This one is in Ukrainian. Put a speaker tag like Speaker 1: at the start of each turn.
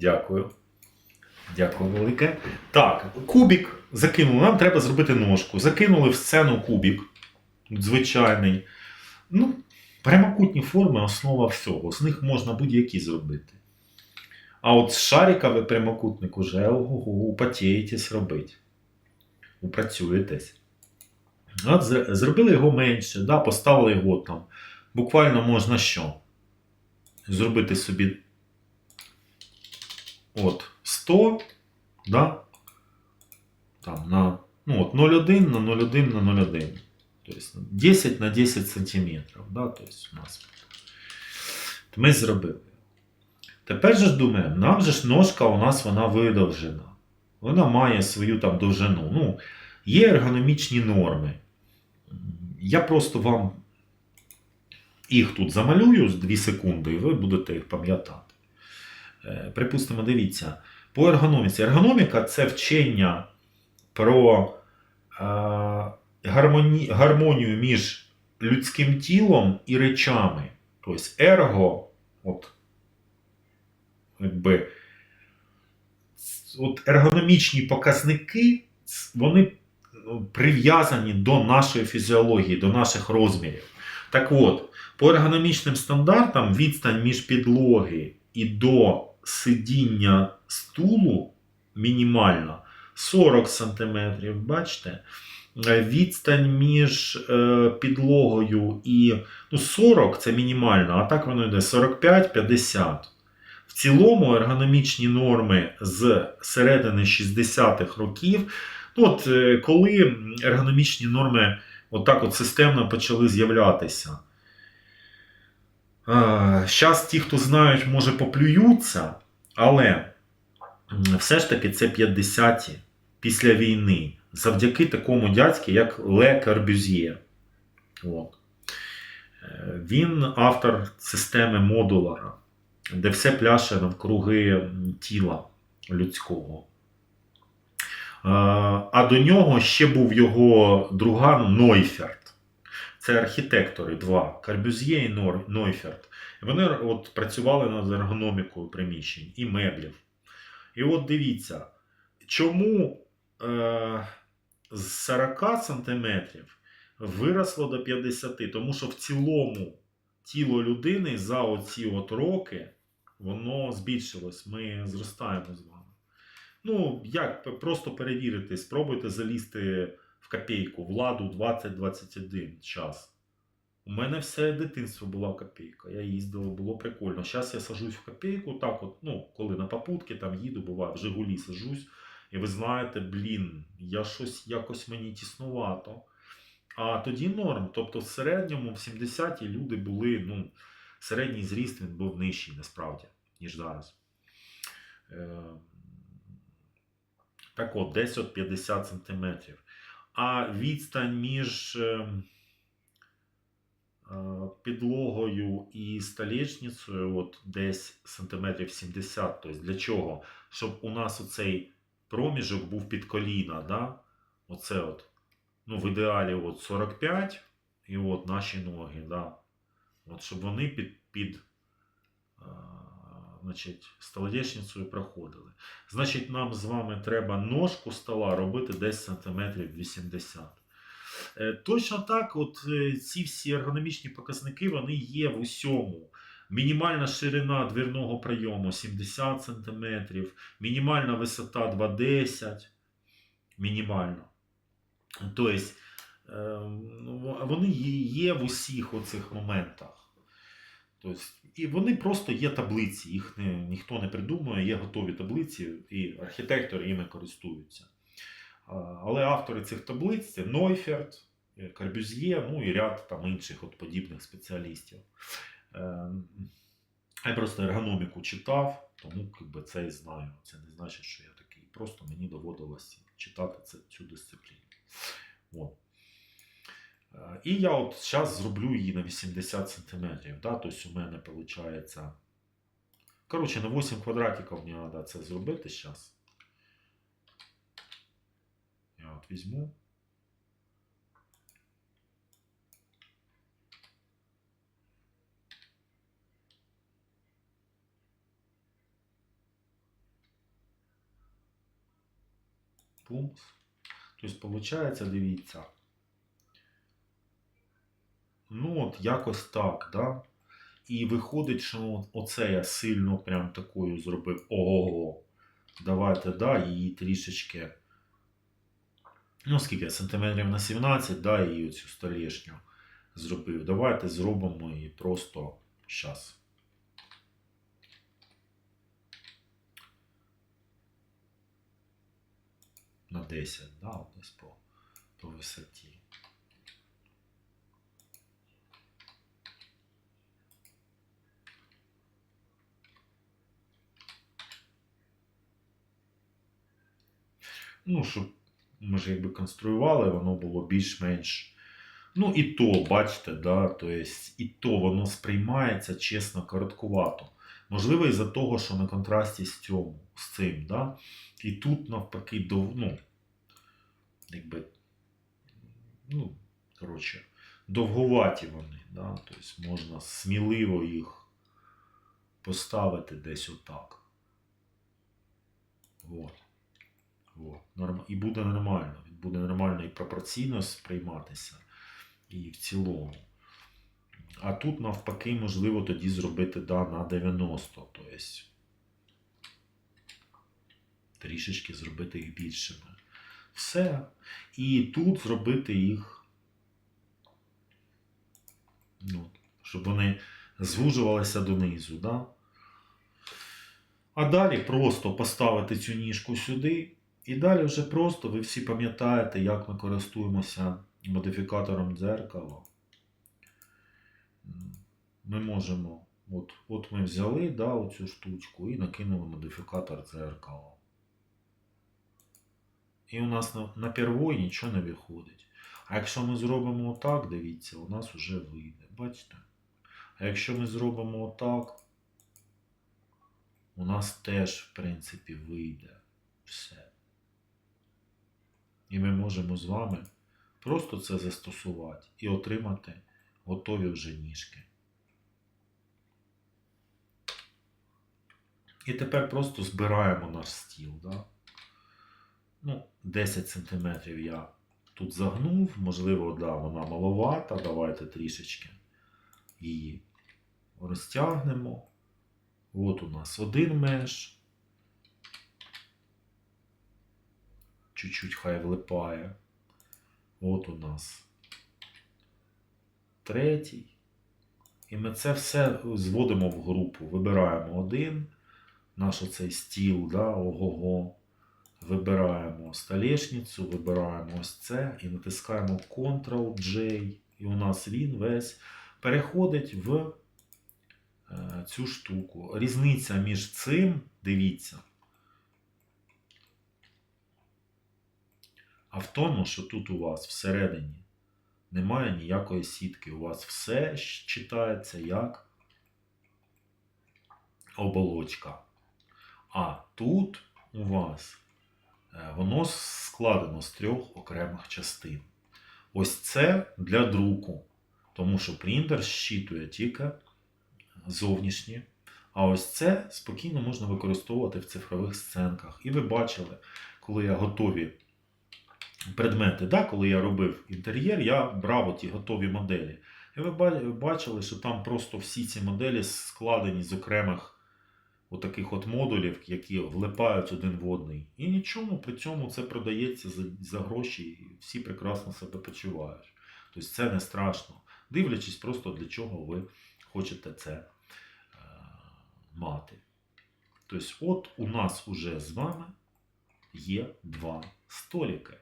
Speaker 1: Дякую. Дякую велике. Так, кубік закинули. Нам треба зробити ножку. Закинули в сцену кубік. Звичайний. Ну, прямокутні форми основа всього. З них можна будь-які зробити. А от шариковий прямокутник уже ого, употієтесь робити. Упрацюєтесь. От зробили його менше, да, поставили його там. Буквально можна що? Зробити собі от 100, да? Там на ну, от 0,1 на 0,1 на 0,1. Тобто 10 на 10 сантиметрів. Да? Тобто у нас. Ми зробили. Тепер же ж думаємо, нам же ж ножка у нас вона видовжена. Вона має свою там довжину. Ну, є ергономічні норми. Я просто вам їх тут замалюю з 2 секунди, і ви будете їх пам'ятати. Е, Припустимо, дивіться, по ергономіці. Ергономіка це вчення про е, гармоні, гармонію між людським тілом і речами. Тобто ерго, от, якби, от ергономічні показники, вони ну, прив'язані до нашої фізіології, до наших розмірів. Так от, по ергономічним стандартам відстань між підлоги і до сидіння стулу мінімальна 40 см, бачите? Е, Відстань між е, підлогою і ну, 40 це мінімально, а так воно йде 45-50. В цілому ергономічні норми з середини 60-х років. Ну, от, е, коли ергономічні норми отак от системно почали з'являтися. Зараз ті, хто знають, може поплюються, але все ж таки це 50-ті після війни. Завдяки такому дядьки, як Ле Корбюзьє. От. Е, Він автор системи модулара, де все пляше навкруги тіла людського. Е, А до нього ще був його друган Нойферт. Це архітектори два Карбюз'є і Нойферт. Вони от працювали над ергономікою приміщень і меблів. І от дивіться, чому е, з 40 сантиметрів виросло до 50, тому що в цілому тіло людини за оці от роки воно збільшилось. Ми зростаємо з вами. Ну, як просто перевірити, спробуйте залізти копійку, владу 20-21 час. У мене все дитинство була копійка. Я їздив, було прикольно. Зараз я сажусь в копійку, так от, ну, коли на попутки там їду, буває, в Жигулі сажусь. І ви знаєте, блін, я щось якось мені тіснувато. А тоді норм. Тобто в середньому в 70-ті люди були, ну, середній зріст він був нижчий насправді, ніж зараз. Е, так от, десь от 50 сантиметрів. А відстань між е, е, підлогою і столешницею от десь сантиметрів 70. Тобто для чого? Щоб у нас оцей проміжок був під коліна. Да? Оце от. Ну, в ідеалі от 45 і от наші ноги. Да? От, щоб вони під, під е, значить, столешницею проходили. Значить, нам з вами треба ножку стола робити десь сантиметрів 80. Е, Точно так, от е, ці всі ергономічні показники вони є в усьому. Мінімальна ширина двірного прийому 70 см, мінімальна висота 2,10 мінімально. Тобто, е, ну, вони є- є в усіх оцих моментах. Тобто, і вони просто є таблиці, їх не, ніхто не придумує, є готові таблиці, і архітектори їми користуються. Але автори цих таблиць це Нойферт, е, ну і ряд там інших от подібних спеціалістів. Е, Я просто ергономіку читав, тому якби, це і знаю. Це не значить, що я такий. Просто мені доводилось читати цю дисципліну. От. Е, і я от зараз зроблю її на 80 сантиметрів. Да? Тобто у мене виходить. Коротше, на 8 квадратиків мені треба це зробити зараз. Я от візьму. Пумс. Тобто, виходить, дивіться. Ну, от якось так, да? І виходить, що оце я сильно прям такою зробив. Ого. Давайте, да, її трішечки. Ну, скільки? Сантиметрів на 17, да, і оцю столішню зробив. Давайте зробимо її просто зараз. На 10, да, десь по, по висоті. Ну, щоб ми ж якби конструювали, воно було більш-менш. Ну, і то, бачите, да, то есть, і то воно сприймається, чесно, короткувато. Можливо, із-за того, що на контрасті з цьому, з цим, да? І тут навпаки дов, ну, якби, ну, коротше, довгуваті вони, да? тобто можна сміливо їх поставити десь отак. Вот. І буде нормально. Він буде нормально і пропорційно сприйматися, і в цілому. А тут, навпаки, можливо тоді зробити да, на 90. Тобто трішечки зробити їх більшими. Все. І тут зробити їх, ну, щоб вони звужувалися донизу. Да? А далі просто поставити цю ніжку сюди. І далі вже просто ви всі пам'ятаєте, як ми користуємося модифікатором дзеркала. Ми можемо, от, от ми взяли да, оцю штучку і накинули модифікатор дзеркала. І у нас на, на первой нічого не виходить. А якщо ми зробимо отак, дивіться, у нас вже вийде. Бачите? А якщо ми зробимо отак, у нас теж, в принципі, вийде все. І ми можемо з вами просто це застосувати і отримати готові вже ніжки. І тепер просто збираємо наш стіл. Да? Ну, 10 см я тут загнув, можливо, да, вона маловата. Давайте трішечки її розтягнемо. От у нас один меж. Чуть-чуть хай влипає. От у нас третій. І ми це все зводимо в групу. Вибираємо один, наш оцей стіл, да, ого-го. Вибираємо столешницю, вибираємо ось це і натискаємо Ctrl-J. І у нас він весь переходить в е, цю штуку. Різниця між цим, дивіться. А в тому, що тут у вас всередині немає ніякої сітки. У вас все читається як оболочка. А тут у вас е, воно складено з трьох окремих частин. Ось це для друку, тому що принтер щитує тільки зовнішні. А ось це спокійно можна використовувати в цифрових сценках. І ви бачили, коли я готові предмети. Да, Коли я робив інтер'єр, я брав оті готові моделі. І ви бачили, що там просто всі ці моделі складені з окремих отаких от модулів, які влипають один в одний. І нічому при цьому це продається за, за гроші, і всі прекрасно себе почувають. Тобто це не страшно. Дивлячись, просто для чого ви хочете це е, мати. Тобто, от у нас уже з вами є два століки.